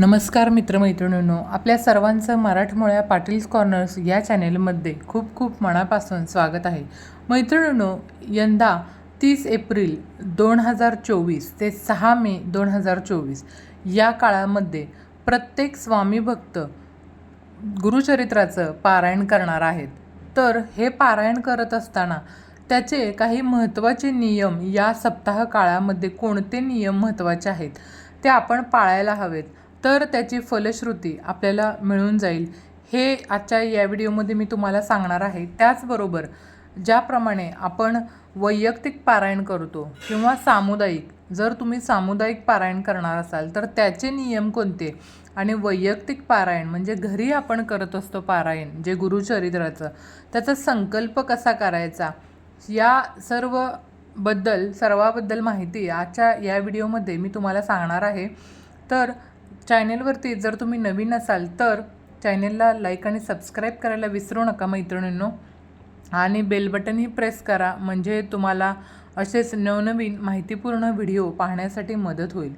नमस्कार मित्रमैत्रिणींनो आपल्या सर्वांचं मराठमोळ्या पाटील्स कॉर्नर्स या चॅनेलमध्ये खूप खूप मनापासून स्वागत आहे. मैत्रिणींनो यंदा तीस एप्रिल दोन हजार चोवीस ते सहा मे दोन हजार चोवीस या काळामध्ये प्रत्येक स्वामी भक्त गुरुचरित्राचं पारायण करणार आहेत. तर हे पारायण करत असताना त्याचे काही महत्त्वाचे नियम या सप्ताह काळामध्ये कोणते नियम महत्त्वाचे आहेत ते आपण पाळायला हवेत. तर त्याची फलश्रुती आपल्याला मिळून जाईल. हे आजच्या या व्हिडिओमध्ये मी तुम्हाला सांगणार आहे. त्याचबरोबर ज्याप्रमाणे आपण वैयक्तिक पारायण करतो किंवा सामुदायिक जर तुम्ही सामुदायिक पारायण करणार असाल तर त्याचे नियम कोणते? आणि वैयक्तिक पारायण म्हणजे घरी आपण करत असतो पारायण जे गुरुचरित्राचं त्याचा संकल्प कसा करायचा? या सर्वबद्दल सर्वाबद्दल माहिती आजच्या या व्हिडिओमध्ये मी तुम्हाला सांगणार आहे. तर चॅनेलवरती जर तुम्ही नवीन असाल तर चॅनेलला लाईक आणि सबस्क्राईब करायला विसरू नका मैत्रिणींनो. आणि बेल बटनही प्रेस करा म्हणजे तुम्हाला असेच नवनवीन माहितीपूर्ण व्हिडिओ पाहण्यासाठी मदत होईल.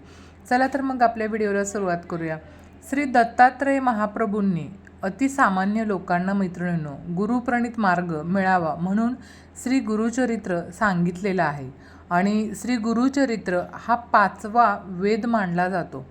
चला तर मग आपल्या व्हिडिओला सुरुवात करूया. श्री दत्तात्रय महाप्रभूंनी अतिसामान्य लोकांना मैत्रिणींनो गुरुप्रणित मार्ग मिळावा म्हणून श्री गुरुचरित्र सांगितलेलं आहे. आणि श्री गुरुचरित्र हा पाचवा वेद मानला जातो.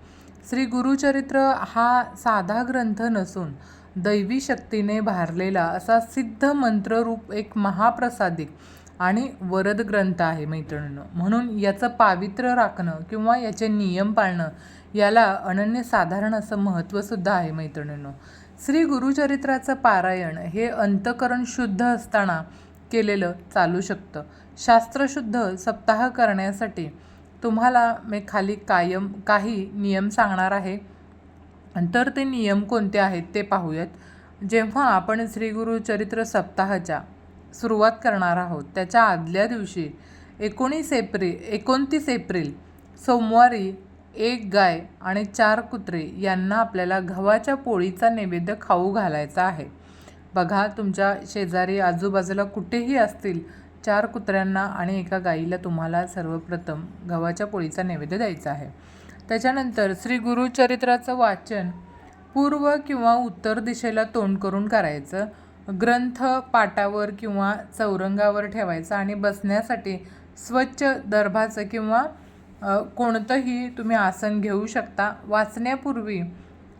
श्री गुरुचरित्र हा साधा ग्रंथ नसून दैवी शक्तीने भारलेला असा सिद्ध मंत्ररूप एक महाप्रसादिक आणि वरद ग्रंथ आहे मैत्रिणींनो. म्हणून याचं पावित्र्य राखणं किंवा याचे नियम पाळणं याला अनन्यसाधारण असं महत्त्वसुद्धा आहे मैत्रिणींनो. श्री गुरुचरित्राचं पारायण हे अंतकरण शुद्ध असताना केलेलं चालू शकतं. शास्त्रशुद्ध सप्ताह करण्यासाठी तुम्हाला मी खाली कायम काही नियम सांगणार आहे. तर ते नियम कोणते आहेत ते पाहूयात. जेव्हा आपण श्रीगुरु चरित्र सप्ताहाच्या सुरुवात करणार आहोत त्याच्या आदल्या दिवशी एकोणीस एप्रिल एकोणतीस एप्रिल सोमवारी एक गाय आणि चार कुत्रे यांना आपल्याला गव्हाच्या पोळीचा नैवेद्य खाऊ घालायचा आहे. बघा तुमच्या शेजारी आजूबाजूला कुठेही असतील चार कुत्र्यांना आणि एका गाईला तुम्हाला सर्वप्रथम गव्हाच्या पोळीचा नैवेद्य द्यायचा आहे. त्याच्यानंतर श्री गुरुचरित्राचं वाचन पूर्व किंवा उत्तर दिशेला तोंड करून करायचं. ग्रंथ पाटावर किंवा चौरंगावर ठेवायचा आणि बसण्यासाठी स्वच्छ दर्भाचं किंवा कोणतंही तुम्ही आसन घेऊ शकता. वाचण्यापूर्वी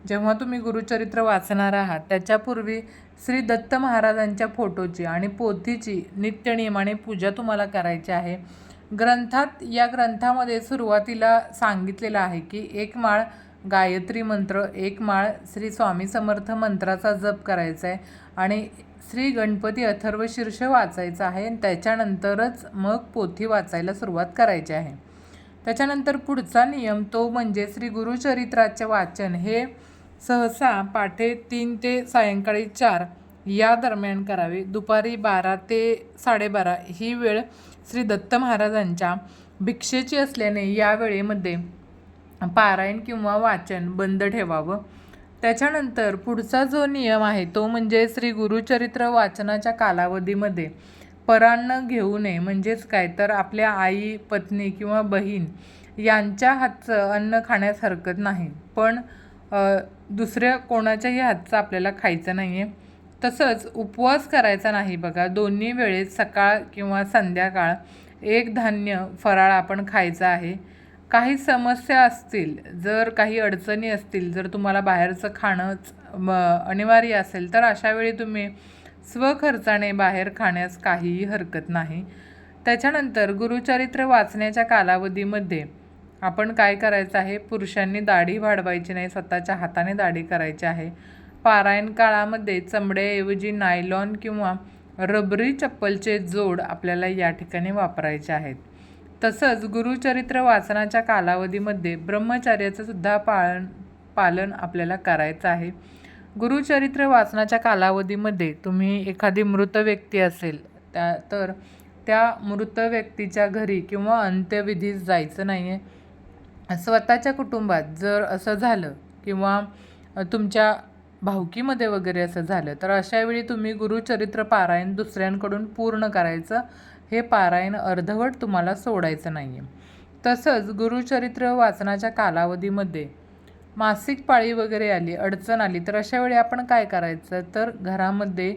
जेव्हा तुम्ही गुरुचरित्र वाचणार आहात त्याच्यापूर्वी श्री दत्त महाराजांच्या फोटोची आणि पोथीची नित्यनियमाने पूजा तुम्हाला करायची आहे. ग्रंथात या ग्रंथामध्ये सुरुवातीला सांगितलेलं आहे की एक माळ गायत्री मंत्र एक माळ श्री स्वामी समर्थ मंत्राचा जप करायचा आहे आणि श्री गणपती अथर्व शीर्ष वाचायचं आहे आणि त्याच्यानंतरच मग पोथी वाचायला सुरुवात करायची आहे. त्याच्यानंतर पुढचा नियम तो म्हणजे श्री गुरुचरित्राचे वाचन. हे सहसा पाठे तीन ते सायंकाळी चार या दरम्यान करावे. दुपारी बारा ते साडेबारा ही वेळ श्री दत्त महाराजांच्या भिक्षेची असल्याने या वेळेमध्ये पारायण किंवा वाचन बंद ठेवावं. त्याच्यानंतर पुढचा जो नियम आहे तो म्हणजे श्री गुरुचरित्र वाचनाच्या कालावधीमध्ये परान्न घेऊ नये. म्हणजेच काय? तर आपल्या आई पत्नी किंवा बहीण यांच्या हातचं अन्न खाण्यास हरकत नाही. पण दुसऱ्या कोणाच्याही हातचं आपल्याला खायचं नाही आहे तसंच उपवास करायचा नाही बघा. दोन्ही वेळेत सकाळ किंवा संध्याकाळ एक धान्य फराळ आपण खायचा आहे. काही समस्या असतील जर काही अडचणी असतील जर तुम्हाला बाहेरचं खाणंच म अनिवार्य असेल तर अशा वेळी तुम्ही स्वखर्चाने बाहेर खाण्यास काहीही हरकत नाही. त्याच्यानंतर गुरुचरित्र वाचण्याच्या कालावधीमध्ये आपण काय करायचं आहे? पुरुषांनी दाढी वाढवायची नाही स्वतःच्या हाताने दाढी करायची आहे. पारायण काळामध्ये चमड्याऐवजी नायलॉन किंवा रबरी चप्पलचे जोड आपल्याला या ठिकाणी वापरायचे आहेत. तसंच गुरुचरित्र वाचनाच्या कालावधीमध्ये ब्रह्मचार्याचं सुद्धा पालन पालन आपल्याला करायचं आहे. गुरुचरित्र वाचनाच्या कालावधीमध्ये तुम्ही एखादी मृत व्यक्ती असेल त्या तर त्या मृत व्यक्तीच्या घरी किंवा अंत्यविधीस जायचं नाही आहे स्वतःच्या कुटुंबात जर असं झालं किंवा तुमच्या भावकीमध्ये वगैरे असं झालं तर अशावेळी तुम्ही गुरुचरित्र पारायण दुसऱ्यांकडून पूर्ण करायचं. हे पारायण अर्धवट तुम्हाला सोडायचं नाही आहे तसंच गुरुचरित्र वाचनाच्या कालावधीमध्ये मासिक पाळी वगैरे आली अडचण आली तर अशा वेळी आपण काय करायचं? तर घरामध्ये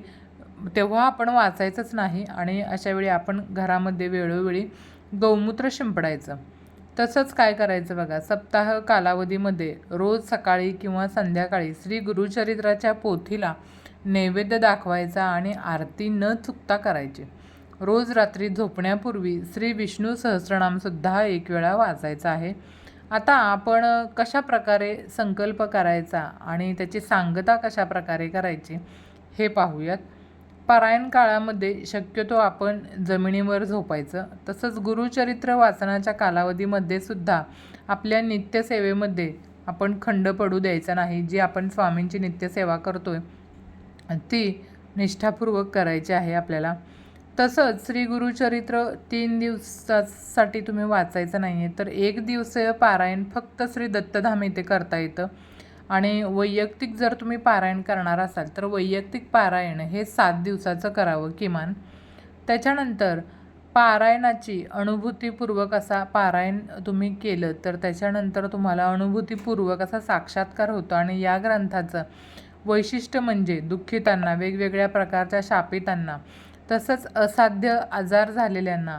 तेव्हा आपण वाचायचंच नाही आणि अशावेळी आपण घरामध्ये वेळोवेळी गौमूत्र शिंपडायचं. तसंच काय करायचं बघा? सप्ताह कालावधीमध्ये रोज सकाळी किंवा संध्याकाळी श्री गुरुचरित्राच्या पोथीला नैवेद्य दाखवायचा आणि आरती न चुकता करायची. रोज रात्री झोपण्यापूर्वी श्री विष्णू सहस्रनामसुद्धा एक वेळा वाचायचा आहे. आता आपण कशा प्रकारे संकल्प करायचा आणि त्याची सांगता कशा प्रकारे करायची हे पाहूयात. पारायण काळामध्ये शक्यतो आपण जमिनीवर झोपायचं. तसंच गुरुचरित्र वाचनाच्या कालावधीमध्ये सुद्धा आपल्या नित्यसेवेमध्ये आपण खंड पडू द्यायचा नाही जी आपण स्वामींची नित्यसेवा करतो आहे ती निष्ठापूर्वक करायची आहे आपल्याला. तसंच श्री गुरुचरित्र तीन दिवसासाठी तुम्ही वाचायचं नाही आहे तर एक दिवसीय पारायण फक्त श्री दत्तधाम येथे करता येतं. आणि वैयक्तिक जर तुम्ही पारायण करणार असाल तर वैयक्तिक पारायण हे सात दिवसाचं करावं किमान. त्याच्यानंतर पारायणाची अनुभूतीपूर्वक असा पारायण तुम्ही केलं तर त्याच्यानंतर तुम्हाला अनुभूतीपूर्वक असा साक्षात्कार होतो. आणि या ग्रंथाचं वैशिष्ट्य म्हणजे दुःखितांना वेगवेगळ्या प्रकारच्या शापितांना तसंच असाध्य आजार झालेल्यांना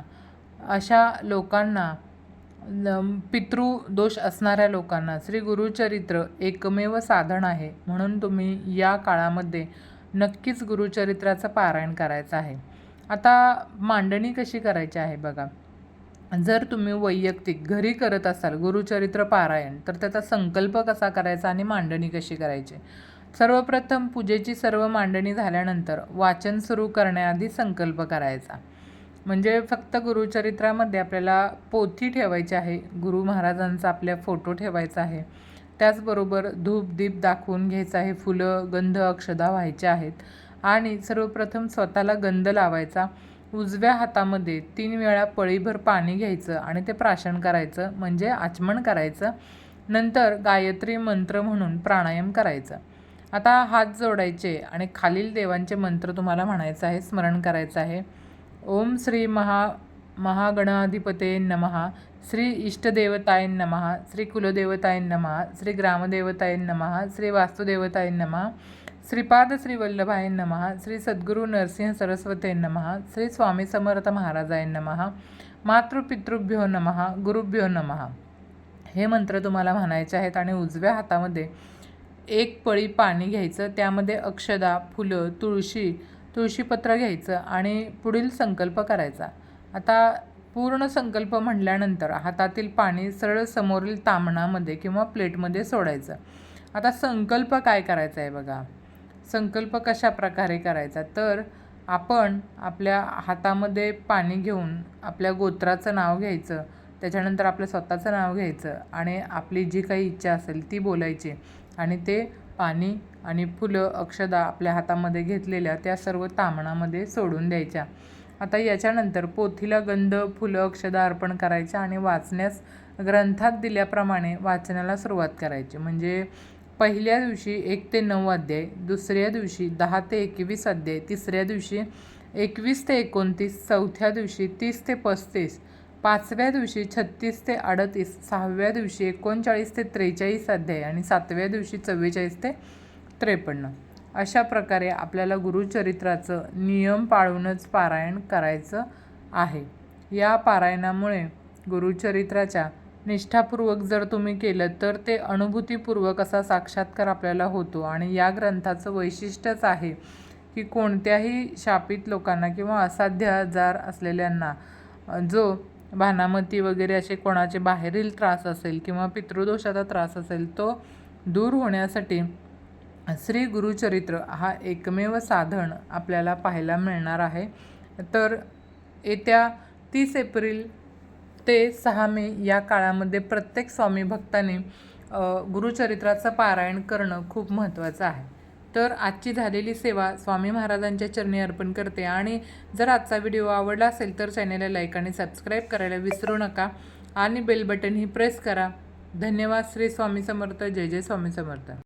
अशा लोकांना पितृदोष असणाऱ्या लोकांना श्री गुरुचरित्र एकमेव साधन आहे. म्हणून तुम्ही या काळामध्ये नक्कीच गुरुचरित्राचं पारायण करायचं आहे. आता मांडणी कशी करायची आहे बघा. जर तुम्ही वैयक्तिक घरी करत असाल गुरुचरित्र पारायण तर त्याचा संकल्प कसा करायचा आणि मांडणी कशी करायची? सर्वप्रथम पूजेची सर्व मांडणी झाल्यानंतर वाचन सुरू करण्याआधी संकल्प करायचा. म्हणजे फक्त गुरुचरित्रामध्ये आपल्याला पोथी ठेवायची आहे गुरु महाराजांचा आपल्या फोटो ठेवायचा आहे. त्याचबरोबर धूप दीप दाखवून घ्यायचं आहे फुलं गंध अक्षदा व्हायच्या आहेत. आणि सर्वप्रथम स्वतःला गंध लावायचा. उजव्या हातामध्ये तीन वेळा पळीभर पाणी घ्यायचं आणि ते प्राशन करायचं म्हणजे आचमन करायचं. नंतर गायत्री मंत्र म्हणून प्राणायाम करायचं. आता हात जोडायचे आणि खालील देवांचे मंत्र तुम्हाला म्हणायचं आहे स्मरण करायचं आहे. ओम श्री महा महागणाधिपते नम श्री इष्टदेवताय नम श्री कुलदेवताय नम श्री ग्रामदेवताय नम श्री वास्तुदेवताय नम श्रीपाद श्री वल्लभाय श्री सद्गुरू नरसिंह सरस्वते नम श्री स्वामी समर्थ महाराजाय नम मातृपितृभ्यो नम गुरुभ्यो नम. हे मंत्र तुम्हाला म्हणायचे आहेत आणि उजव्या हातामध्ये एक पळी पाणी घ्यायचं त्यामध्ये अक्षदा फुलं तुळशी तुळशीपत्र घ्यायचं आणि पुढील संकल्प करायचा. आता पूर्ण संकल्प म्हटल्यानंतर हातातील पाणी सरळ समोरील तामणामध्ये किंवा प्लेटमध्ये सोडायचं. आता संकल्प काय करायचा आहे बघा. संकल्प कशा प्रकारे करायचा? तर आपण आपल्या हातामध्ये पाणी घेऊन आपल्या गोत्राचं नाव घ्यायचं त्याच्यानंतर आपलं स्वतःचं नाव घ्यायचं आणि आपली जी काही इच्छा असेल ती बोलायची आणि ते पाणी आणि फुलं अक्षदा आपल्या हातामध्ये घेतलेल्या त्या सर्व तामणामध्ये सोडून द्यायच्या. आता याच्यानंतर पोथीला गंध फुलं अक्षदा अर्पण करायच्या आणि वाचण्यास ग्रंथात दिल्याप्रमाणे वाचनाला सुरुवात करायची. म्हणजे पहिल्या दिवशी एक ते नऊ अध्याय दुसऱ्या दिवशी दहा ते एकवीस अध्याय तिसऱ्या दिवशी एकवीस ते एकोणतीस चौथ्या दिवशी तीस ते पस्तीस पाचव्या दिवशी छत्तीस ते अडतीस सहाव्या दिवशी एकोणचाळीस ते त्रेचाळीस अध्याय आणि सातव्या दिवशी चव्वेचाळीस ते त्रेपन्न. अशा प्रकारे आपल्याला गुरुचरित्राचं नियम पाळूनच पारायण करायचं आहे. या पारायणामुळे गुरुचरित्राच्या निष्ठापूर्वक जर तुम्ही केलं तर ते अनुभूतीपूर्वक असा साक्षात्कार आपल्याला होतो आणि या ग्रंथाचं वैशिष्ट्यच आहे की कोणत्याही शापित लोकांना किंवा असाध्य आजार असलेल्यांना जो भानामती वगैरे असे कोणाचे बाहेरील त्रास असेल किंवा पितृदोषाचा त्रास असेल तो दूर होण्यासाठी श्री गुरुचरित्र हा एकमेव साधन आपल्याला पाहायला मिळणार आहे. तर येत्या तीस एप्रिल ते सहा मे या काळामध्ये प्रत्येक स्वामी भक्ताने गुरुचरित्राचं पारायण करणं खूप महत्त्वाचं आहे. तर आजची झालेली सेवा स्वामी महाराजांच्या चरणी अर्पण करते. आणि जर आजचा व्हिडिओ आवडला असेल तर चॅनेलला लाईक आणि सबस्क्राईब करायला विसरू नका. आणि बेल बटन ही प्रेस करा. धन्यवाद. श्री स्वामी समर्थ. जय जय स्वामी समर्थ.